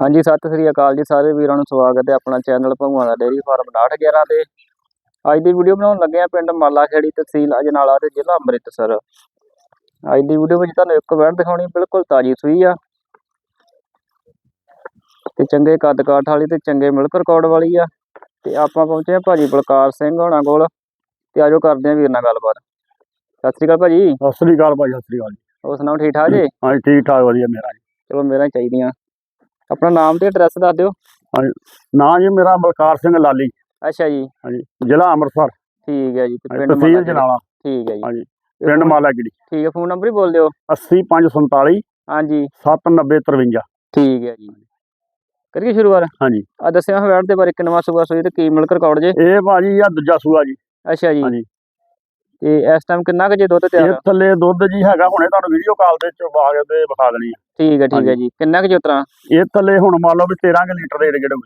ਹਾਂਜੀ ਸਤਿ ਸ੍ਰੀ ਅਕਾਲ ਜੀ ਸਾਰੇ ਵੀਰਾਂ ਨੂੰ ਸਵਾਗਤ ਹੈ ਆਪਣਾ ਚੈਨਲ ਭਗਵਾਨ ਦਾ ਡੇਅਰੀ ਫਾਰਮ 911 ਤੇ। ਅੱਜ ਦੀ ਵੀਡੀਓ ਬਣਾਉਣ ਲੱਗੇ ਆ ਪਿੰਡ ਮਾਲਾਖੇੜੀ ਤਹਿਸੀਲ ਅਜਨਾਲਾ ਤੇ ਜ਼ਿਲ੍ਹਾ ਅੰਮ੍ਰਿਤਸਰ। ਅੱਜ ਦੀ ਵੀਡੀਓ ਵਿੱਚ ਤੁਹਾਨੂੰ ਇੱਕ ਵੈੜ ਦਿਖਾਉਣੀ ਬਿਲਕੁਲ ਤਾਜੀ ਸੂਈ ਆ। ਤੇ ਚੰਗੇ ਕੱਦ ਕਾਠ ਵਾਲੀ ਤੇ ਚੰਗੇ ਮਿਲਕ ਰਿਕਾਰਡ ਵਾਲੀ ਆ। ਤੇ ਆਪਾਂ ਪਹੁੰਚੇ ਆ ਭਾਜੀ ਬਲਕਾਰ ਸਿੰਘ ਹੋਣਾ ਕੋਲ। ਤੇ ਆਜੋ ਕਰਦੇ ਆ ਵੀਰ ਨਾਲ ਗੱਲਬਾਤ। ਸਤਿ ਸ੍ਰੀ ਅਕਾਲ ਭਾਜੀ। ਸਤਿ ਸ੍ਰੀ ਅਕਾਲ ਭਾਈ ਸਤਿ ਸ੍ਰੀ ਅਕਾਲ ਜੀ। ਹੋਰ ਸੁਣਾਓ ਠੀਕ ਠਾਕ ਜੀ? ਹਾਂਜੀ ਠੀਕ ਠਾਕ ਵਧੀਆ ਮੇਰਾ ਜੀ। ਚਲੋ ਮੇਰਾ ਚਾਹੀਦੀਆਂ। ਆਪਣਾ ਨਾਮ ਤੇ ਐਡਰੈਸ ਦੱਸ ਦਿਓ। ਨਾਂ ਜੀ ਮੇਰਾ ਬਲਕਾਰ ਸਿੰਘ ਲਾਲੀ। ਅੱਛਾ ਜੀ। ਹਾਂਜੀ ਜ਼ਿਲ੍ਹਾ ਅੰਮ੍ਰਿਤਸਰ। ਠੀਕ ਹੈ ਜੀ ਤੇ ਪਿੰਡ ਤਹਿਸੀਲ। ਜਨਾਲਾ। ਠੀਕ ਹੈ ਜੀ। ਹਾਂਜੀ। ਪਿੰਡ ਮਾਲਾਗਿੜੀ ਠੀਕ ਹੈ ਫੋਨ ਨੰਬਰ ਹੀ ਬੋਲ ਦਿਓ। 80547 ਹਾਂਜੀ। 79053 ਠੀਕ ਹੈ ਜੀ। ਕਰੀਏ ਸ਼ੁਰੂਆਤ? ਹਾਂਜੀ। ਆ ਦੱਸਿਆ ਹੋਇਆ ਦੇ ਬਾਰੇ ਕਿੰਨਵਾ ਸੂਆ ਸੂਈ ਤੇ ਕੀ ਮਿਲਕ ਰਿਕਾਰਡ ਜੇ? ਇਹ ਭਾਜੀ ਆ ਦੂਜਾ ਸੂਆ ਜੀ। ਅੱਛਾ ਜੀ। ਹਾਂਜੀ। ਤੇ ਇਸ ਟਾਈਮ ਕਿੰਨਾ ਕੁ ਜੇ ਦੁੱਧ ਤਿਆਰ ਇਹ ਆ? ਥੱਲੇ ਦੁੱਧ ਜੀ ਹੈਗਾ ਹੁਣੇ ਤੁਹਾਨੂੰ ਵੀਡੀਓ ਕਾਲ ਦੇ ਚ ਆ ਕੇ ਤੇ ਵਿਖਾ ਦੇਣੀ ਆ। ਠੀਕ ਹੈ ਠੀਕ ਹੈ। ਜੀ। ਕਿੰਨਾ ਕੁ ਜੋਤਰਾ ਇਹ ਥੱਲੇ ਹੁਣ ਮੰਨ ਲਓ ਵੀ 13 ਕੁ ਲੀਟਰ ਦੇ ਏਡੇ ਗੇੜੇ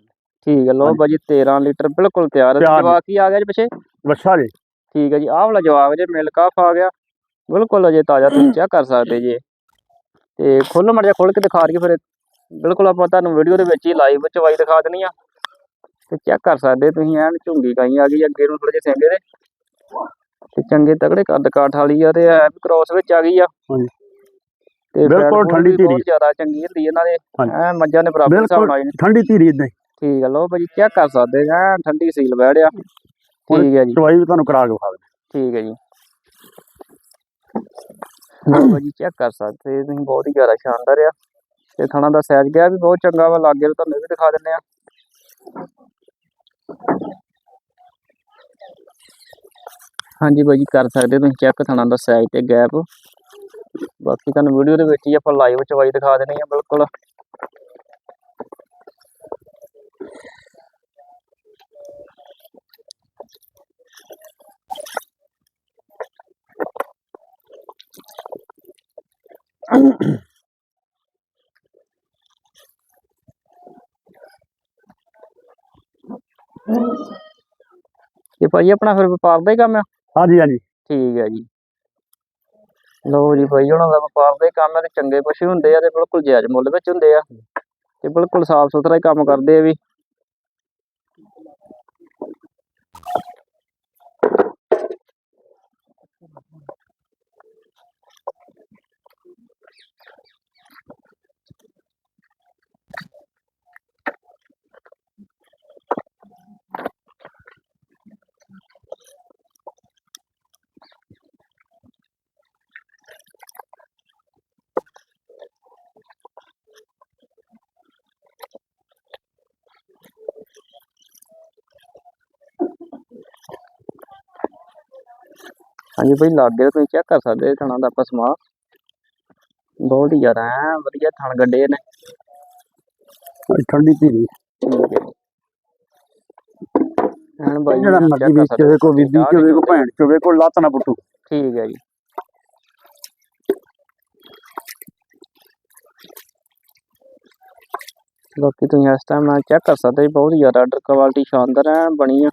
ਠੀਕ ਹੈ ਲੋ। ਬਾਜੀ 13 ਲੀਟਰ ਬਿਲਕੁਲ ਤਿਆਰ ਹੈ ਤਿਆਰ ਜਵਾਕ ਕੀ ਆ ਗਿਆ ਜੀ ਪਿੱਛੇ? ਵੱਛਾ ਜੀ। ਠੀਕ ਹੈ ਜੀ ਆਹ ਵਾਲਾ ਜਵਾਕ ਜੇ ਮਿਲਕ ਆਫ ਆ ਗਿਆ। ਬਿਲਕੁਲ ਅਜੇ ਤਾਜ਼ਾ ਤੁਸੀਂ ਚੈੱਕ ਕਰ ਸਕਦੇ ਜੀ। ਤੇ ਖੋਲੋ ਮੜ ਜਾ ਖੋਲ ਕੇ ਦਿਖਾ ਰਹੀ ਫਿਰ। ਬਿਲਕੁਲ ਆਪਾਂ ਤੁਹਾਨੂੰ ਵੀਡੀਓ ਦੇ ਵਿੱਚ ਹੀ ਲਾਈਵ ਚਵਾਈ ਦਿਖਾ ਦੇਣੀ ਆ। ਤੇ ਚੈੱਕ ਕਰ ਸਕਦੇ ਤੁਸੀਂ ਐਨ ਝੁੰਗੀ ਗਾਈ ਆ ਗਈ ਅੱਗੇ ਨੂੰ ਥੋੜੇ ਜਿਹੇ ਸਿੰਗੇ ਦੇ ਤੇ ਚੰਗੇ ਤਗੜੇ ਕੱਦ ਕਾਠ ਵਾਲੀ ਆ ਤੇ ਐ ਵੀ ਕ੍ਰੋਸ ਵਿੱਚ ਆ ਗਈ ਆ। ਹਾਂਜੀ। ਤੇ ਬਿਲਕੁਲ ਠੰਡੀ ਵੀ ਬਹੁਤ ਧੀਰੀ। ਜ਼ਿਆਦਾ ਚੰਗੀ ਹੁੰਦੀ ਇਹਨਾਂ ਦੇ। ਐ ਮੱਝਾਂ ਦੇ ਬਰਾਬਰ ਹਿਸਾਬ ਨਾਲ ਠੰਡੀ ਧੀਰੀ ਇਦਾਂ ਠੀਕ ਆ ਲੋ ਭਾਜੀ ਚੈੱਕ ਕਰ ਸਕਦੇ ਆ ਠੰਡੀ ਸੀਲ ਬੈੜਿਆ ਠੀਕ ਹੈ ਜੀ। ਚਵਾਈ ਵੀ ਤੁਹਾਨੂੰ ਕਰਾ ਕੇ ਵਿਖਾ ਠੀਕ ਹੈ ਜੀ। ਭਾਜੀ ਚੈੱਕ ਕਰ ਸਕਦੇ ਤੁਸੀਂ ਬਹੁਤ ਹੀ ਜ਼ਿਆਦਾ ਸ਼ਾਨਦਾਰ ਆ। ਤੇ ਥਣਾ ਦਾ ਸਾਈਜ਼ ਗਿਆ ਵੀ ਬਹੁਤ ਚੰਗਾ ਵਾ ਲਾਗੇ ਤੁਹਾਨੂੰ ਵੀ ਦਿਖਾ ਦਿੰਦੇ ਆ। ਹਾਂਜੀ ਭਾਜੀ ਕਰ ਸਕਦੇ ਤੁਸੀਂ ਚੈੱਕ ਥਣਾ ਦਾ ਸਾਈਜ਼ ਤੇ ਗੈਪ। ਬਾਕੀ ਤੁਹਾਨੂੰ ਵੀਡੀਓ ਦੇ ਵਿੱਚ ਹੀ ਆਪਾਂ ਲਾਈਵ ਚਵਾਈ ਦਿਖਾ ਦੇਣੀ ਆ, ਬਿਲਕੁਲ। ਇਹ ਭਾਜੀ ਆਪਣਾ ਫਿਰ ਵਪਾਰ ਦਾ ਹੀ ਕੰਮ ਆ? ਹਾਂਜੀ ਹਾਂਜੀ। ਠੀਕ ਹੈ ਜੀ। ਲਓ ਜੀ ਬਾਈ, ਉਹਨਾਂ ਦਾ ਵਪਾਰ ਦਾ ਹੀ ਕੰਮ ਹੈ ਤੇ ਚੰਗੇ ਪਸ਼ੂ ਹੁੰਦੇ ਆ ਤੇ ਬਿਲਕੁਲ ਜਾਇਜ਼ ਮੁੱਲ ਵਿੱਚ ਹੁੰਦੇ ਆ। ਤੇ ਬਿਲਕੁਲ ਸਾਫ਼ ਸੁਥਰਾ ਹੀ ਕੰਮ ਕਰਦੇ ਆ ਵੀ। ਹਾਂਜੀ ਭਾਈ ਲਾਗੇ ਤੁਸੀਂ ਚੈੱਕ ਕਰ ਸਕਦੇ ਥਣਾ ਦਾ ਆਪਾਂ ਸਮਾ। ਬਹੁਤ ਹੀ ਜ਼ਿਆਦਾ ਐ ਵਧੀਆ ਥਣ ਗੱਡੇ ਨੇ। ਠੰਡੀ ਧੀਰੀ ਠੀਕ ਹੈ ਬਾਈ ਜਿਹੜਾ ਮਰਜ਼ੀ ਵੀ ਚੋਵੇ ਕੋ ਬੀਬੀ ਚੋਵੇ ਕੋ ਭੈਣ ਚੋਵੇ ਕੋ ਲੱਤ ਨਾ ਪੁੱਟੂ ਠੀਕ ਹੈ ਜੀ। ਬਾਕੀ ਤੁਸੀਂ ਇਸ ਟਾਈਮ ਚੈੱਕ ਕਰ ਸਕਦੇ ਬਹੁਤ ਹੀ ਜ਼ਿਆਦਾ ਆਰਡਰ ਕੁਆਲਿਟੀ ਸ਼ਾਨਦਾਰ ਹੈ ਬਣੀ ਆ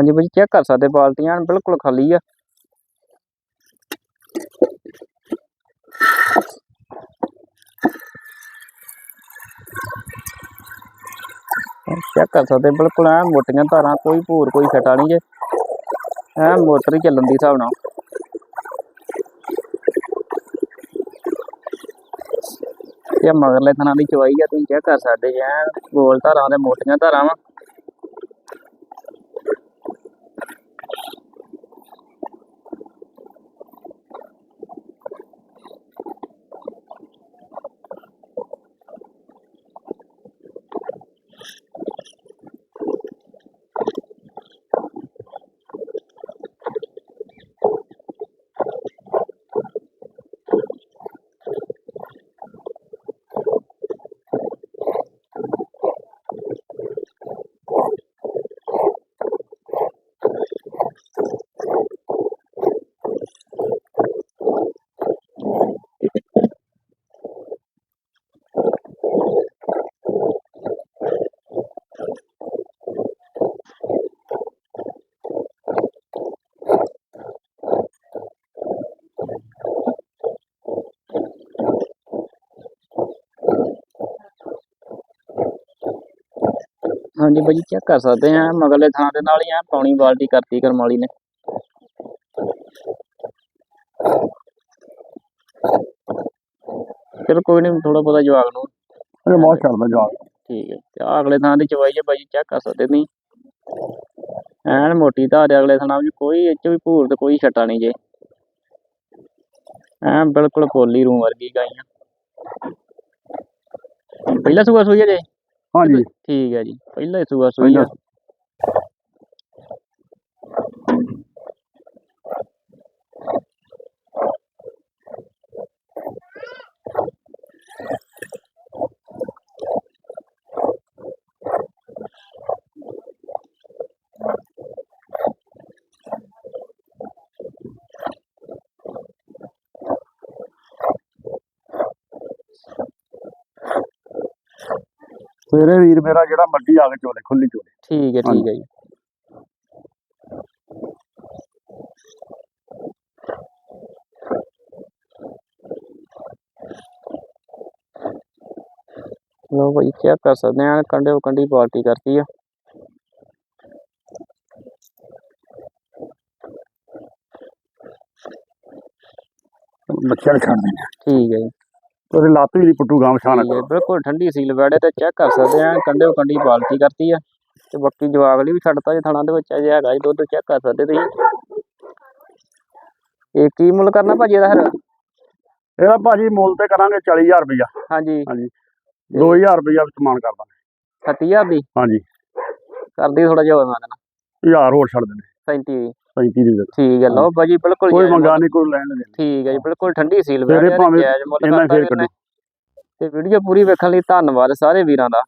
ਹਾਂਜੀ ਭਾਜੀ ਚੈੱਕ ਕਰ ਸਕਦੇ ਬਾਲਟੀਆਂ, ਬਿਲਕੁਲ ਖਾਲੀ ਆ। ਚੈੱਕ ਕਰ ਸਕਦੇ, ਬਿਲਕੁਲ ਐ ਮੋਟੀਆਂ ਧਾਰਾਂ ਕੋਈ ਭੂਰ, ਕੋਈ ਛਟਾ ਨਹੀਂ ਜੇ। ਐ ਮੋਟਰ ਹੀ ਚੱਲਣ ਦੀ ਹਿਸਾਬ ਨਾਲ। ਇਹ ਮਗਰਲੇ ਥਾਂ ਦੀ ਚਵਾਈ ਆ, ਤੁਸੀਂ ਚੈੱਕ ਕਰ ਸਕਦੇ ਐ, ਗੋਲ ਧਾਰਾਂ ਦੇ ਮੋਟੀਆਂ ਧਾਰਾਂ ਵਾ। ਹਾਂਜੀ ਬਾਈ ਚੈੱਕ ਕਰ ਸਕਦੇ ਆ ਮਗਲੇ ਥਾਂ ਦੇ ਨਾਲ ਹੀ ਆ ਪੌਣੀ ਬਾਲਟੀ ਕਰਤੀ ਕਰਮ ਵਾਲੀ ਨੇ। ਚਲੋ ਕੋਈ ਨਹੀਂ ਥੋੜਾ ਬਹੁਤਾ ਜਵਾਗ ਨੂੰ। ਇਹ ਬਹੁਤ ਛੱਡਦਾ ਜਵਾਬ ਠੀਕ ਹੈ ਤੇ ਆਹ ਅਗਲੇ ਥਾਂ ਦੀ ਚਵਾਈ ਜੇ ਬਾਈ ਚੈੱਕ ਕਰ ਸਕਦੇ ਨਹੀਂ ਐਨ ਮੋਟੀ ਧਾਰ ਹੈ ਅਗਲੇ ਥਾਂ ਵਿੱਚ ਕੋਈ ਇਹ 'ਚ ਵੀ ਭੂਰ ਤੇ ਕੋਈ ਛਟਾ ਨਹੀਂ ਜੇ। ਐਨ ਬਿਲਕੁਲ ਪੋਲੀ ਰੂਮ ਵਰਗੀ ਗਾਈਆਂ ਪਹਿਲਾ ਸੂਆ ਸੂਈ ਹੈ ਜੇ? ਹਾਂਜੀ। ਠੀਕ ਹੈ ਜੀ ਪਹਿਲਾ ਹੀ ਸੂਆ ਸੂਈ ਆ। ਸਵੇਰੇ ਵੀਰ ਮੇਰਾ ਜਿਹੜਾ ਮਰਜ਼ੀ ਆ ਕੇ ਚੋਲੇ ਖੁੱਲੀ ਚੋਲੇ। ਠੀਕ ਹੈ ਠੀਕ ਹੈ ਜੀ। ਲੋ ਭਾਈ ਚੈੱਕ ਕਰ ਸਕਦੇ ਆ ਕੰਡੇ ਕੰਡੀ ਪਾਰਟੀ ਕਰਤੀ ਆ। ਬੱਚਿਆਂ ਨੂੰ ਛੱਡ ਦਿੰਦੇ ਠੀਕ ਹੈ ਜੀ। ਉਹਦੇ ਲੱਤ ਵੀ ਪੁੱਟੂ ਗਾਮ ਛਾਣਾ ਹੈ, ਬਿਲਕੁਲ ਠੰਡੀ ਸੀਲ ਬੈੜੇ ਤੇ ਚੈੱਕ ਕਰ ਸਕਦੇ ਆ ਕੰਡੇ ਕੰਡੀ ਪਾਰਟੀ ਕਰਤੀ ਆ। ਤੇ ਬਾਕੀ ਜਵਾਗ ਲਈ ਵੀ ਛੱਡਤਾ ਜੇ ਥਣਾ ਦੇ ਵਿੱਚ ਅਜੇ ਹੈਗਾ ਜੀ ਦੁੱਧ ਚੈੱਕ ਕਰ ਸਕਦੇ ਤੁਸੀਂ। ਇਹ ਕੀ ਮੁੱਲ ਕਰਨਾ ਭਾਜੀ ਇਹਦਾ ਫਿਰ? ਇਹਦਾ ਭਾਜੀ ਮੁੱਲ ਤੇ ਕਰਾਂਗੇ 40000 ਰੁਪਇਆ ਹਾਂਜੀ। 2000 ਰੁਪਇਆ ਵਿੱਚ ਮਾਨ ਕਰ ਦਾਂਗੇ 30000 ਦੀ? ਹਾਂਜੀ। ਕਰਦੀ ਥੋੜਾ ਜਿਹਾ ਹੋਰ ਮੈਂ ਦੇਣਾ 1000 ਹੋਰ ਛੱਡ ਦਿੰਦੇ। 37 ਦੀ 35 ਦੀ ਦੇ ਦਿਓ। ਠੀਕ ਹੈ ਲਓ ਭਾਜੀ ਬਿਲਕੁਲ ਕੋਈ ਮੰਗਾ। ਨਹੀਂ ਕੋਈ ਲੈਣ ਦੇਣ। ਠੀਕ ਹੈ ਜੀ ਬਿਲਕੁਲ ਠੰਡੀ ਸੀਲ ਮੁੱਲ ਇਹਨਾਂ ਫੇਰ ਨੇ ਤੇ ਵੀਡੀਓ ਪੂਰੀ ਵੇਖਣ ਲਈ ਧੰਨਵਾਦ ਸਾਰੇ ਵੀਰਾਂ ਦਾ।